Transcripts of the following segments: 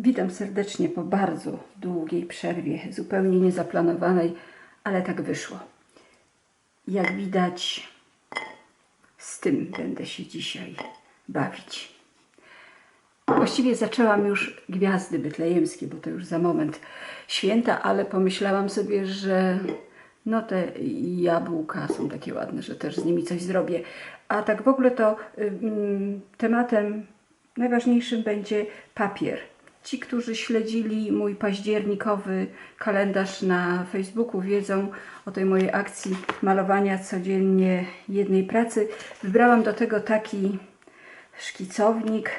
Witam serdecznie po bardzo długiej przerwie, zupełnie niezaplanowanej, ale tak wyszło. Jak widać, z tym będę się dzisiaj bawić. Właściwie zaczęłam już gwiazdy betlejemskie, bo to już za moment święta, ale pomyślałam sobie, że no te jabłka są takie ładne, że też z nimi coś zrobię. A tak w ogóle to tematem najważniejszym będzie papier. Ci, którzy śledzili mój październikowy kalendarz na Facebooku, wiedzą o tej mojej akcji malowania codziennie jednej pracy. Wybrałam do tego taki szkicownik.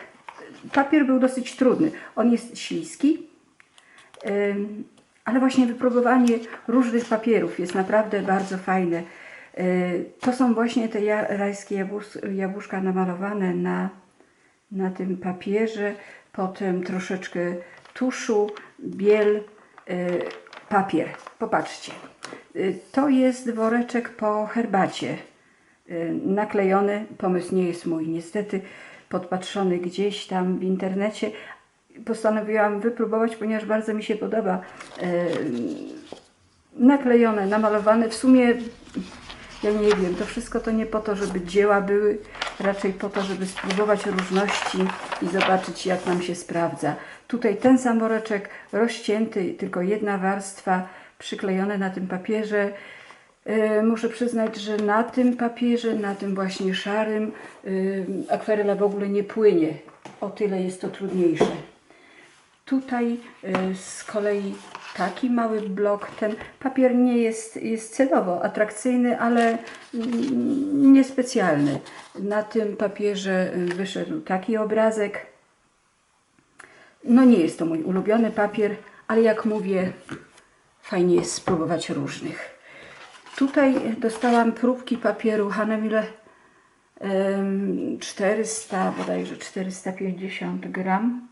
Papier był dosyć trudny. On jest śliski, ale właśnie wypróbowanie różnych papierów jest naprawdę bardzo fajne. Yy, To są właśnie te rajskie jabłus- jabłuszka namalowane na, na tym papierze, potem troszeczkę tuszu, biel, yy, papier. Popatrzcie. Yy, To jest woreczek po herbacie y, naklejony. Pomysł nie jest mój, niestety podpatrzony gdzieś tam w internecie. Postanowiłam wypróbować, ponieważ bardzo mi się podoba. y, Naklejone, namalowane. W sumie, ja nie wiem, to wszystko to nie po to, żeby dzieła były, raczej po to, żeby spróbować różności i zobaczyć, jak nam się sprawdza. Tutaj ten sam woreczek rozcięty, tylko jedna warstwa przyklejone na tym papierze. E, Muszę przyznać, że na tym papierze, na tym właśnie szarym, y, akwarela w ogóle nie płynie. O tyle jest to trudniejsze. Tutaj y, z kolei taki mały blok, ten papier nie jest, jest celowo atrakcyjny, ale mm, niespecjalny. Na tym papierze y, wyszedł taki obrazek. No nie jest to mój ulubiony papier, ale jak mówię, fajnie jest spróbować różnych. Tutaj dostałam próbki papieru Hanemile em, 400, bodajże 450 gram.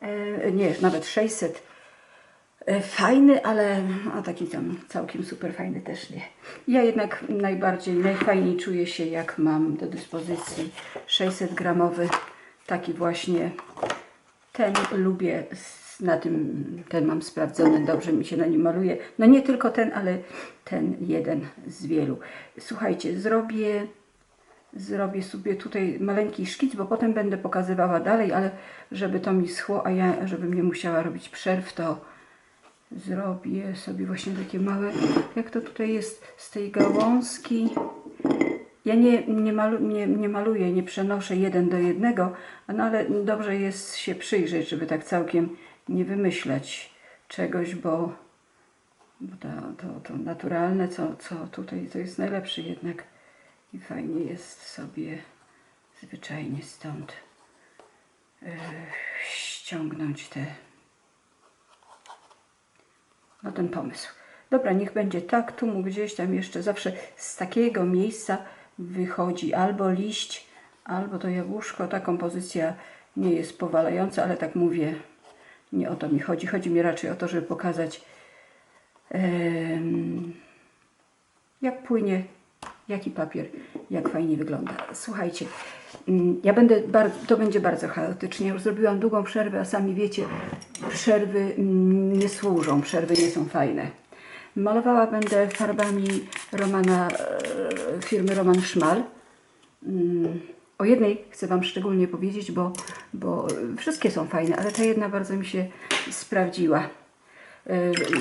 E, Nie, nawet 600. E, Fajny, ale a taki tam całkiem super fajny też nie. Ja jednak najbardziej, najfajniej czuję się, jak mam do dyspozycji 600 gramowy. Taki właśnie ten lubię, na tym ten mam sprawdzony, dobrze mi się na nim maluje. No nie tylko ten, ale ten jeden z wielu. Słuchajcie, zrobię, zrobię sobie tutaj maleńki szkic, bo potem będę pokazywała dalej, ale żeby to mi schło, a ja, żebym nie musiała robić przerw, to zrobię sobie właśnie takie małe, jak to tutaj jest z tej gałązki. Ja nie, nie, malu, nie, nie maluję, nie przenoszę jeden do jednego, no ale dobrze jest się przyjrzeć, żeby tak całkiem nie wymyślać czegoś, bo, bo to, to, to naturalne, co, co tutaj, to jest najlepsze jednak i fajnie jest sobie zwyczajnie stąd e, ściągnąć te no ten pomysł. Dobra, niech będzie tak, tu mu gdzieś tam jeszcze zawsze z takiego miejsca wychodzi albo liść, albo to jabłuszko. Ta kompozycja nie jest powalająca, ale tak mówię, nie o to mi chodzi. Chodzi mi raczej o to, żeby pokazać em, jak płynie, jaki papier, jak fajnie wygląda. Słuchajcie, ja będę, to będzie bardzo chaotycznie. Już zrobiłam długą przerwę, a sami wiecie, przerwy mm, nie służą, przerwy nie są fajne. Malowała będę farbami Romana, e, firmy Roman Szmal. Mm, O jednej chcę Wam szczególnie powiedzieć, bo, bo wszystkie są fajne, ale ta jedna bardzo mi się sprawdziła. E,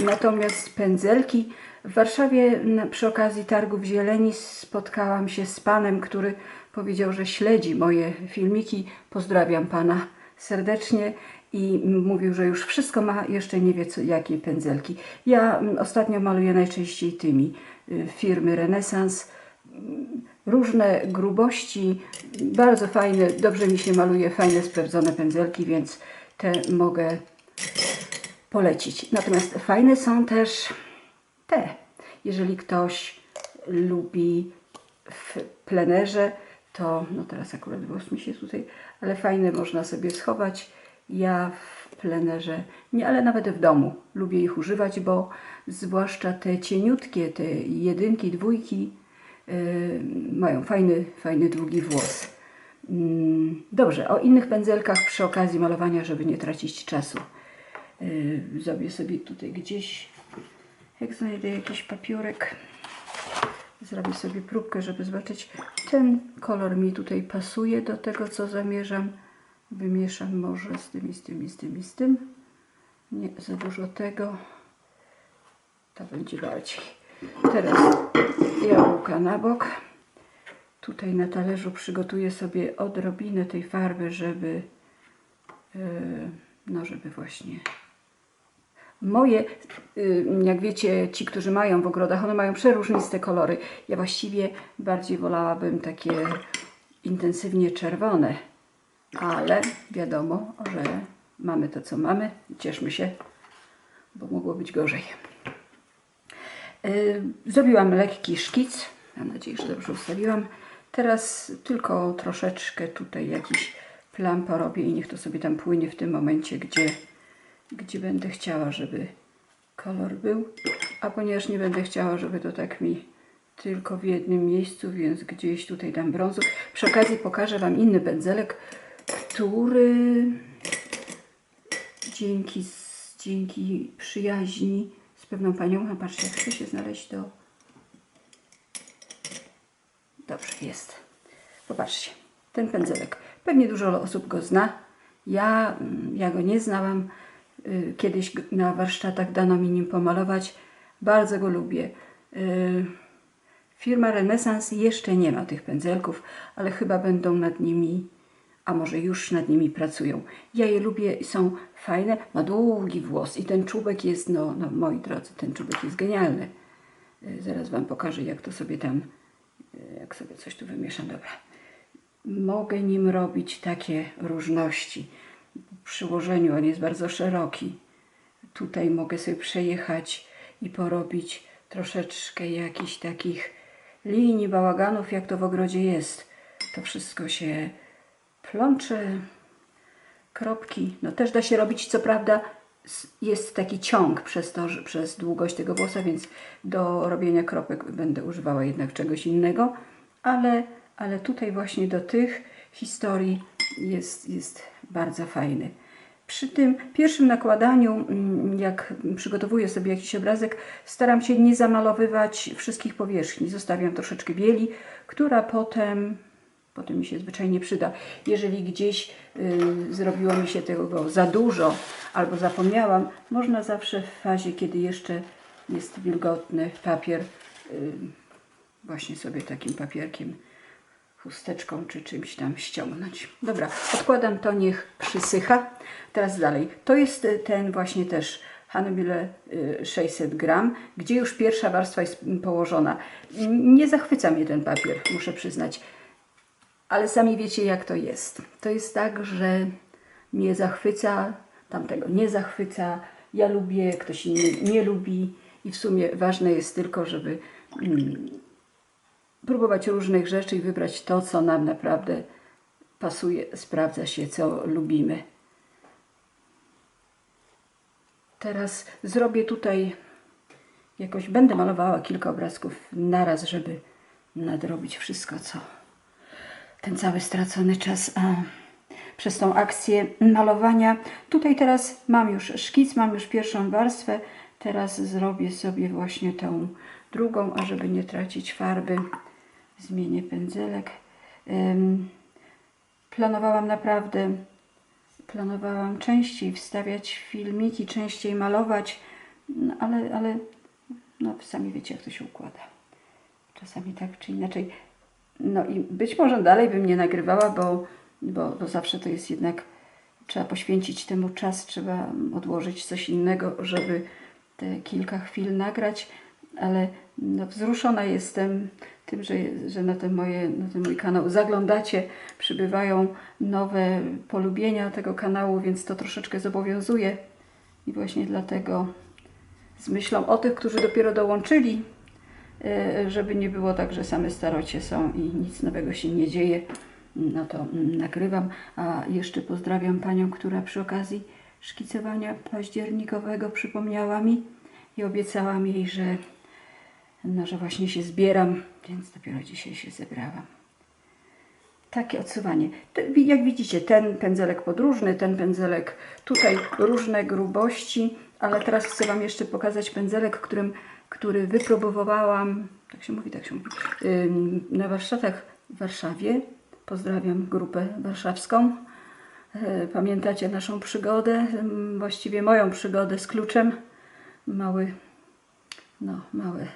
Natomiast pędzelki w Warszawie przy okazji targów zieleni spotkałam się z panem, który powiedział, że śledzi moje filmiki. Pozdrawiam pana serdecznie i mówił, że już wszystko ma, jeszcze nie wie co, jakie pędzelki. Ja m, ostatnio maluję najczęściej tymi y, firmy Renesans. Różne grubości, bardzo fajne, dobrze mi się maluje, fajne sprawdzone pędzelki, więc te mogę polecić. Natomiast fajne są też te. Jeżeli ktoś lubi w plenerze, to no teraz akurat włos mi się tutaj, ale fajne można sobie schować. Ja w plenerze, nie, ale nawet w domu lubię ich używać, bo zwłaszcza te cieniutkie, te jedynki, dwójki yy, mają fajny, fajny długi włos. Mm, Dobrze, o innych pędzelkach przy okazji malowania, żeby nie tracić czasu. Yy, Zrobię sobie tutaj gdzieś, jak znajdę jakiś papiurek, zrobię sobie próbkę, żeby zobaczyć. Ten kolor mi tutaj pasuje do tego, co zamierzam. Wymieszam może z tym z tym z tym i z tym. Nie za dużo tego. To będzie bardziej. Teraz jabłka na bok. Tutaj na talerzu przygotuję sobie odrobinę tej farby, żeby yy, no żeby właśnie moje, yy, jak wiecie, ci, którzy mają w ogrodach, one mają przeróżniste kolory. Ja właściwie bardziej wolałabym takie intensywnie czerwone, ale wiadomo, że mamy to, co mamy. Cieszmy się, bo mogło być gorzej. Yy, Zrobiłam lekki szkic. Mam nadzieję, że dobrze ustawiłam. Teraz tylko troszeczkę tutaj jakiś plam porobię i niech to sobie tam płynie w tym momencie, gdzie, gdzie będę chciała, żeby kolor był. A ponieważ nie będę chciała, żeby to tak mi tylko w jednym miejscu, więc gdzieś tutaj dam brązu. Przy okazji pokażę Wam inny pędzelek, który dzięki, dzięki przyjaźni z pewną panią, patrzcie, jak chce się znaleźć do... Dobrze, jest. Popatrzcie, ten pędzelek. Pewnie dużo osób go zna. Ja, mm, ja go nie znałam. Y, Kiedyś na warsztatach dano mi nim pomalować. Bardzo go lubię. Y, Firma Renesans jeszcze nie ma tych pędzelków, ale chyba będą nad nimi, a może już nad nimi pracują. Ja je lubię i są fajne. Ma długi włos i ten czubek jest, no, no moi drodzy, ten czubek jest genialny. Y, Zaraz Wam pokażę, jak to sobie tam, jak sobie coś tu wymieszam. Dobra. Mogę nim robić takie różności. Przyłożeniu on jest bardzo szeroki. Tutaj mogę sobie przejechać i porobić troszeczkę jakichś takich linii, bałaganów, jak to w ogrodzie jest. To wszystko się plącze, kropki. No też da się robić, co prawda jest taki ciąg przez to, przez długość tego włosa, więc do robienia kropek będę używała jednak czegoś innego, ale, ale tutaj właśnie do tych historii jest, jest bardzo fajny. Przy tym pierwszym nakładaniu, mm, jak przygotowuję sobie jakiś obrazek, staram się nie zamalowywać wszystkich powierzchni. Zostawiam troszeczkę bieli, która potem, potem mi się zwyczajnie przyda. Jeżeli gdzieś y, zrobiło mi się tego za dużo albo zapomniałam, można zawsze w fazie, kiedy jeszcze jest wilgotny papier, y, właśnie sobie takim papierkiem chusteczką czy czymś tam ściągnąć. Dobra, odkładam to, niech przysycha. Teraz dalej. To jest y, ten właśnie też Hannibale y, 600 gram, gdzie już pierwsza warstwa jest położona. Nie zachwyca mnie ten papier, muszę przyznać. Ale sami wiecie, jak to jest. To jest tak, że mnie zachwyca, tamtego nie zachwyca. Ja lubię, ktoś inny nie lubi. I w sumie ważne jest tylko, żeby mm, próbować różnych rzeczy i wybrać to, co nam naprawdę pasuje, sprawdza się, co lubimy. Teraz zrobię tutaj jakoś, będę malowała kilka obrazków naraz, żeby nadrobić wszystko, co ten cały stracony czas a, przez tą akcję malowania. Tutaj teraz mam już szkic, mam już pierwszą warstwę. Teraz zrobię sobie właśnie tą drugą, a żeby nie tracić farby, zmienię pędzelek. Planowałam naprawdę, planowałam częściej wstawiać filmiki, częściej malować, no, ale, ale no, sami wiecie, jak to się układa. Czasami tak czy inaczej. No i być może dalej bym nie nagrywała, bo, bo, bo zawsze to jest jednak, trzeba poświęcić temu czas, trzeba odłożyć coś innego, żeby te kilka chwil nagrać, ale no, wzruszona jestem tym, że, że na, ten moje, na ten mój kanał zaglądacie, przybywają nowe polubienia tego kanału, więc to troszeczkę zobowiązuje i właśnie dlatego z myślą o tych, którzy dopiero dołączyli, e, żeby nie było tak, że same starocie są i nic nowego się nie dzieje, no to mm, nagrywam. A jeszcze pozdrawiam Panią, która przy okazji szkicowania październikowego przypomniała mi i obiecałam jej, że, no, że właśnie się zbieram, więc dopiero dzisiaj się zebrałam. takie odsuwanie. Jak widzicie, ten pędzelek podróżny, ten pędzelek tutaj różne grubości, ale teraz chcę Wam jeszcze pokazać pędzelek, którym, który wypróbowałam, tak się mówi, tak się mówi, na warsztatach w Warszawie. Pozdrawiam grupę warszawską. E, Pamiętacie naszą przygodę, właściwie moją przygodę z kluczem. Mały, no, mały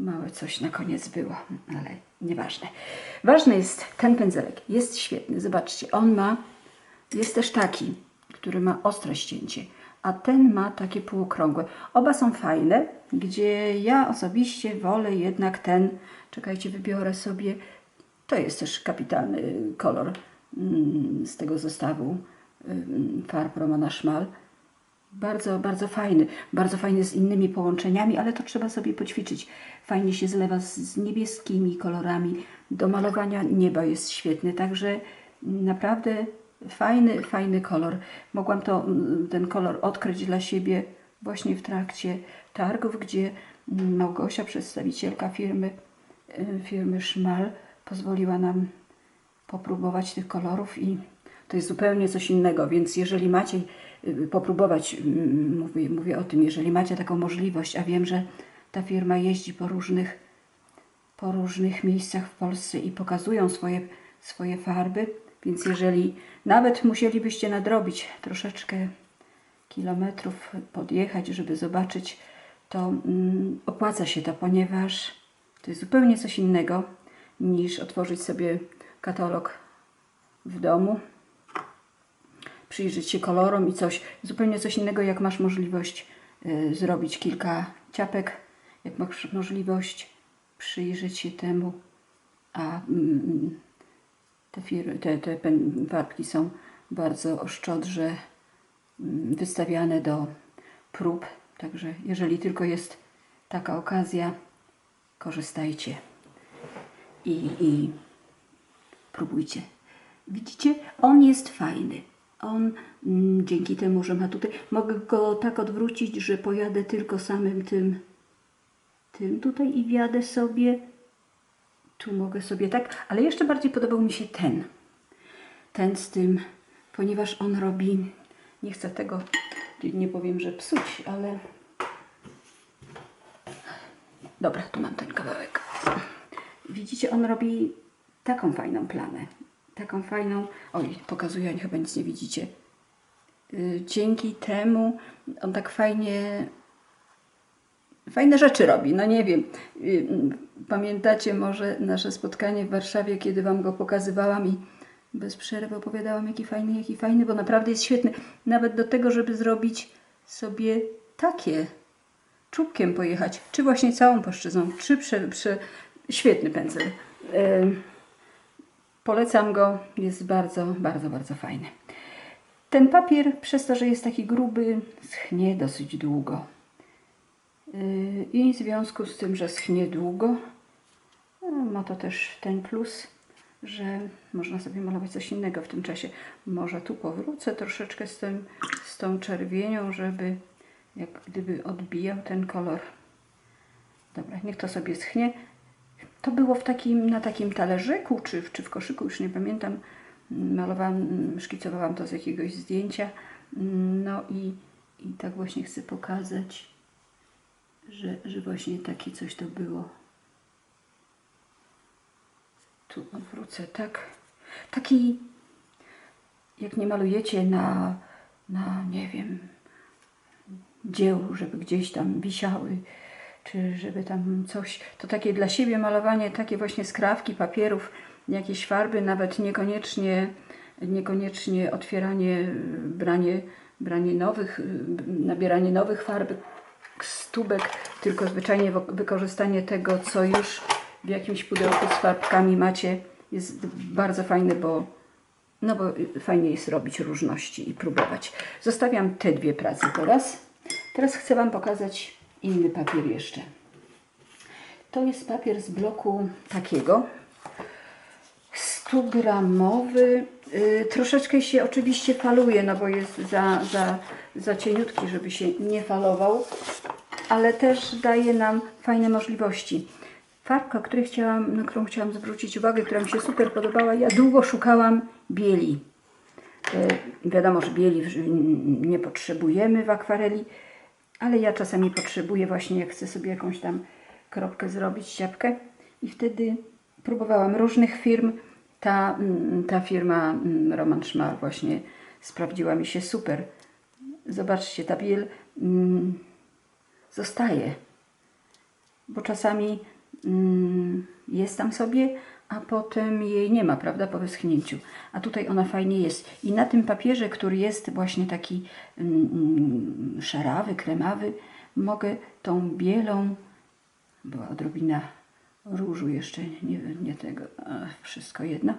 Małe coś na koniec było, ale nieważne. Ważny jest ten pędzelek. Jest świetny. Zobaczcie, on ma, jest też taki, który ma ostre ścięcie, a ten ma takie półokrągłe. Oba są fajne, gdzie ja osobiście wolę jednak ten, czekajcie, wybiorę sobie, to jest też kapitalny kolor mm, z tego zestawu ym, farb Romana Szmal. Bardzo, bardzo fajny. Bardzo fajny z innymi połączeniami, ale to trzeba sobie poćwiczyć. Fajnie się zlewa z, z niebieskimi kolorami. Do malowania nieba jest świetny, także naprawdę fajny, fajny kolor. Mogłam to, mm, ten kolor odkryć dla siebie właśnie w trakcie targów, gdzie mm, Małgosia, przedstawicielka firmy, y, firmy Szmal, pozwoliła nam popróbować tych kolorów i to jest zupełnie coś innego, więc jeżeli macie y, popróbować, mówię, mówię o tym, jeżeli macie taką możliwość, a wiem, że ta firma jeździ po różnych, po różnych miejscach w Polsce i pokazują swoje, swoje farby, więc jeżeli nawet musielibyście nadrobić troszeczkę kilometrów, podjechać, żeby zobaczyć, to opłaca się to, ponieważ to jest zupełnie coś innego niż otworzyć sobie katalog w domu, przyjrzeć się kolorom i coś, zupełnie coś innego, jak masz możliwość y, zrobić kilka ciapek, jak masz możliwość przyjrzeć się temu, a mm, te, fir- te, te farbki są bardzo szczodrze mm, wystawiane do prób, także jeżeli tylko jest taka okazja, korzystajcie i, i próbujcie. Widzicie, on jest fajny. On mm, dzięki temu, że ma tutaj, mogę go tak odwrócić, że pojadę tylko samym tym, tym tutaj i wjadę sobie. Tu mogę sobie tak, ale jeszcze bardziej podobał mi się ten. Ten z tym, ponieważ on robi, nie chcę tego, nie powiem, że psuć, ale Dobra, tu mam ten kawałek. Widzicie, on robi taką fajną planę. Taką fajną. Oj, pokazuję, chyba nic nie widzicie. Y, Dzięki temu on tak fajnie. Fajne rzeczy robi, no nie wiem. Y, Pamiętacie może nasze spotkanie w Warszawie, kiedy Wam go pokazywałam i bez przerwy opowiadałam, jaki fajny, jaki fajny, bo naprawdę jest świetny. Nawet do tego, żeby zrobić sobie takie czubkiem pojechać, czy właśnie całą płaszczyzną, czy prze, prze... świetny pędzel. Ym, Polecam go, jest bardzo, bardzo, bardzo fajny. Ten papier, przez to, że jest taki gruby, schnie dosyć długo. Yy, I w związku z tym, że schnie długo, no, ma to też ten plus, że można sobie malować coś innego w tym czasie. Może tu powrócę troszeczkę z, tym, z tą czerwienią, żeby jak gdyby odbijał ten kolor. Dobra, niech to sobie schnie. To było w takim, na takim talerzyku, czy, czy w koszyku, już nie pamiętam. Malowałam, szkicowałam to z jakiegoś zdjęcia. No i, i tak właśnie chcę pokazać, że, że właśnie takie coś to było. Tu odwrócę, tak. Taki, jak nie malujecie na, na nie wiem, dzieł, żeby gdzieś tam wisiały, czy żeby tam coś, to takie dla siebie malowanie, takie właśnie skrawki papierów, jakieś farby, nawet niekoniecznie, niekoniecznie otwieranie, branie, branie nowych, nabieranie nowych farb z tubek, tylko zwyczajnie wykorzystanie tego, co już w jakimś pudełku z farbkami macie, jest bardzo fajne, bo no bo fajnie jest robić różności i próbować. Zostawiam te dwie prace teraz. Teraz chcę Wam pokazać inny papier jeszcze. To jest papier z bloku takiego. 100 gramowy. Yy, troszeczkę się oczywiście faluje, no bo jest za, za, za cieniutki, żeby się nie falował, ale też daje nam fajne możliwości. farbka, której chciałam, na którą chciałam zwrócić uwagę, która mi się super podobała. Ja długo szukałam bieli. E, wiadomo, że bieli nie potrzebujemy w akwareli, ale ja czasami potrzebuję właśnie, jak chcę sobie jakąś tam kropkę zrobić, siapkę. I wtedy próbowałam różnych firm. Ta, mm, ta firma mm, Roman Szmar właśnie sprawdziła mi się super. Zobaczcie, ta biel mm, zostaje bo czasami mm, jest tam sobie, a potem jej nie ma, prawda, po wyschnięciu. A tutaj ona fajnie jest. I na tym papierze, który jest właśnie taki mm, mm, szarawy, kremawy, mogę tą bielą, była odrobina różu jeszcze, nie, nie tego, wszystko jedno,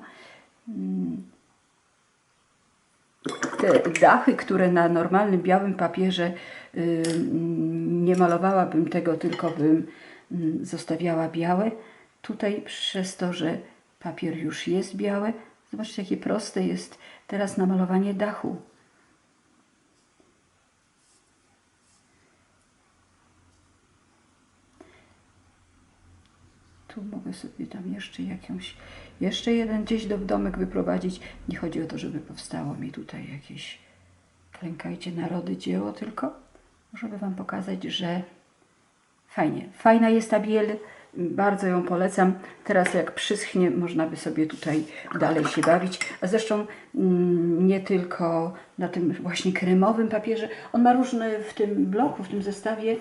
te dachy, które na normalnym białym papierze y, nie malowałabym tego, tylko bym mm, zostawiała białe. Tutaj przez to, że papier już jest biały, zobaczcie jakie proste jest teraz namalowanie dachu. Tu mogę sobie tam jeszcze jakąś, jeszcze jeden gdzieś do domek wyprowadzić. Nie chodzi o to, żeby powstało mi tutaj jakieś, klękajcie narody dzieło, tylko żeby Wam pokazać, że fajnie, fajna jest ta biel, bardzo ją polecam. Teraz jak przyschnie, można by sobie tutaj dalej się bawić. A zresztą mm, nie tylko na tym właśnie kremowym papierze. On ma różne w tym bloku, w tym zestawie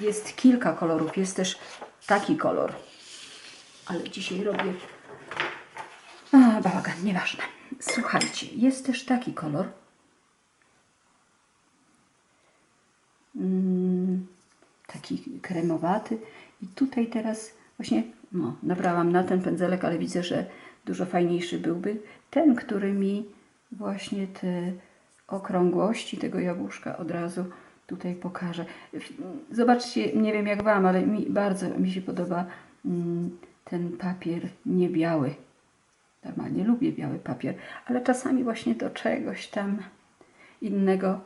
jest kilka kolorów. Jest też taki kolor ale dzisiaj robię. A, bałagan, nieważne. Słuchajcie, jest też taki kolor. Mm, taki kremowaty. I tutaj teraz właśnie no, nabrałam na ten pędzelek, ale widzę, że dużo fajniejszy byłby ten, który mi właśnie te okrągłości tego jabłuszka od razu tutaj pokaże. Zobaczcie, nie wiem jak Wam, ale mi bardzo mi się podoba mm, ten papier nie biały. Normalnie lubię biały papier, ale czasami właśnie do czegoś tam innego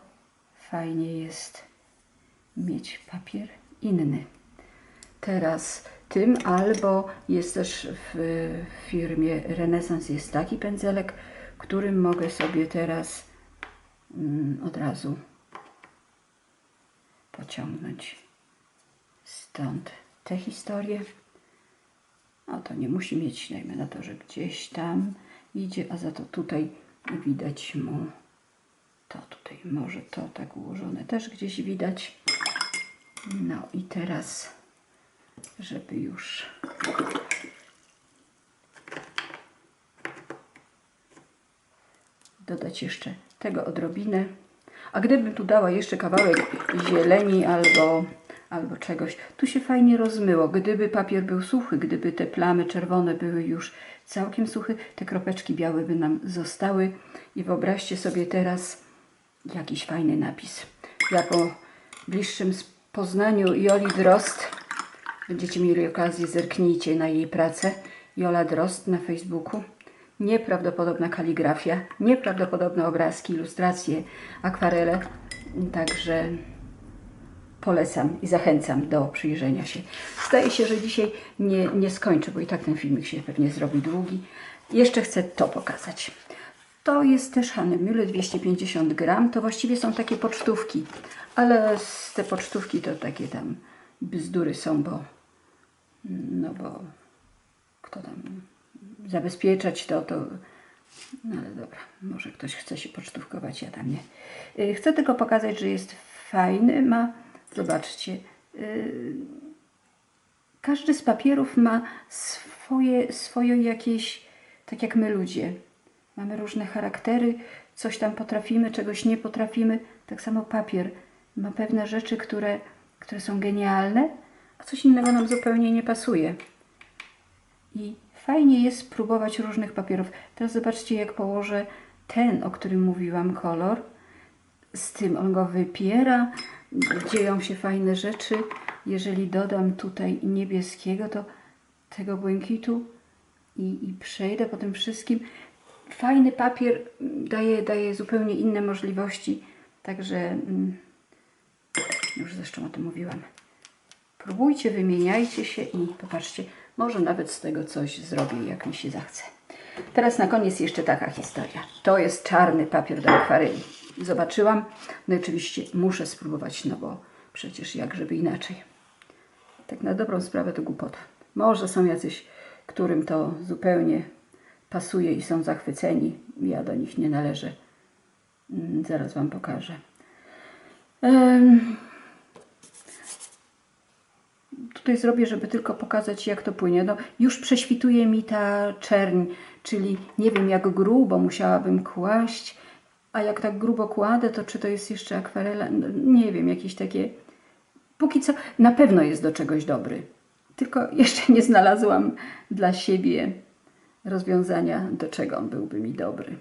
fajnie jest mieć papier inny. Teraz tym albo jest też w firmie Renesans jest taki pędzelek, którym mogę sobie teraz mm, od razu pociągnąć stąd tę historię. A to nie musi mieć, dajmy na to, że gdzieś tam idzie, a za to tutaj widać mu to tutaj, może to tak ułożone też gdzieś widać. No i teraz, żeby już dodać jeszcze tego odrobinę. A gdybym tu dała jeszcze kawałek zieleni albo, albo czegoś, tu się fajnie rozmyło. Gdyby papier był suchy, gdyby te plamy czerwone były już całkiem suche, te kropeczki białe by nam zostały. I wyobraźcie sobie teraz jakiś fajny napis. Ja po bliższym poznaniu Joli Drost, będziecie mieli okazję, zerknijcie na jej pracę. Jola Drost na Facebooku. Nieprawdopodobna kaligrafia, nieprawdopodobne obrazki, ilustracje, akwarele. Także polecam i zachęcam do przyjrzenia się. Zdaje się, że dzisiaj nie, nie skończę, bo i tak ten filmik się pewnie zrobi długi. Jeszcze chcę to pokazać. To jest też Hanemühle 250 gram. To właściwie są takie pocztówki, ale te pocztówki to takie tam bzdury są, bo no bo kto tam zabezpieczać to, to no ale dobra, może ktoś chce się pocztówkować, ja tam nie. Y, Chcę tylko pokazać, że jest fajny, ma, zobaczcie, y, każdy z papierów ma swoje, swoje jakieś, tak jak my ludzie. Mamy różne charaktery, coś tam potrafimy, czegoś nie potrafimy. Tak samo papier ma pewne rzeczy, które, które są genialne, coś innego nam zupełnie nie pasuje. I fajnie jest próbować różnych papierów. Teraz zobaczcie, jak położę ten, o którym mówiłam, kolor. Z tym on go wypiera, dzieją się fajne rzeczy. Jeżeli dodam tutaj niebieskiego, to tego błękitu i, i przejdę po tym wszystkim. Fajny papier daje, daje zupełnie inne możliwości. Także mm, już zresztą o tym mówiłam. Próbujcie, wymieniajcie się i popatrzcie, Może nawet z tego coś zrobię, jak mi się zachce. Teraz na koniec jeszcze taka historia. To jest czarny papier do akwareli. Zobaczyłam. No i oczywiście muszę spróbować, no bo przecież jak żeby inaczej. Tak na dobrą sprawę to głupota. Może są jacyś, którym to zupełnie pasuje i są zachwyceni. Ja do nich nie należę. Mm, Zaraz Wam pokażę. Em, Tutaj zrobię, żeby tylko pokazać, jak to płynie. No, już prześwituje mi ta czerń, czyli nie wiem, jak grubo musiałabym kłaść, a jak tak grubo kładę, to czy to jest jeszcze akwarela? No, nie wiem, jakieś takie... Póki co na pewno jest do czegoś dobry. Tylko jeszcze nie znalazłam dla siebie rozwiązania, do czego on byłby mi dobry.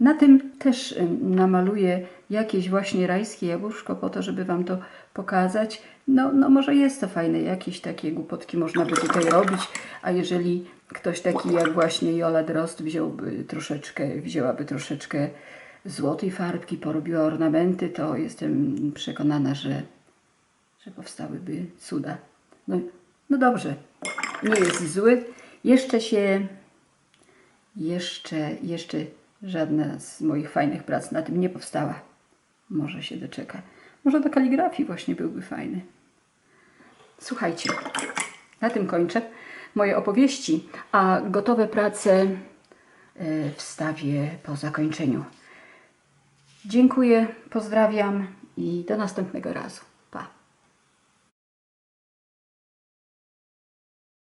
Na tym też namaluję jakieś właśnie rajskie jabłuszko po to, żeby Wam to pokazać. No, no może jest to fajne, jakieś takie głupotki można by tutaj robić, a jeżeli ktoś taki jak właśnie Jola Drost wziąłby troszeczkę, wzięłaby troszeczkę złotej farbki, porobiła ornamenty, to jestem przekonana, że, że powstałyby cuda. No, no dobrze, nie jest zły. Jeszcze się jeszcze, jeszcze żadna z moich fajnych prac na tym nie powstała. Może się doczeka. Może do kaligrafii właśnie byłby fajny. Słuchajcie, na tym kończę moje opowieści, a gotowe prace e, wstawię po zakończeniu. Dziękuję, pozdrawiam i do następnego razu.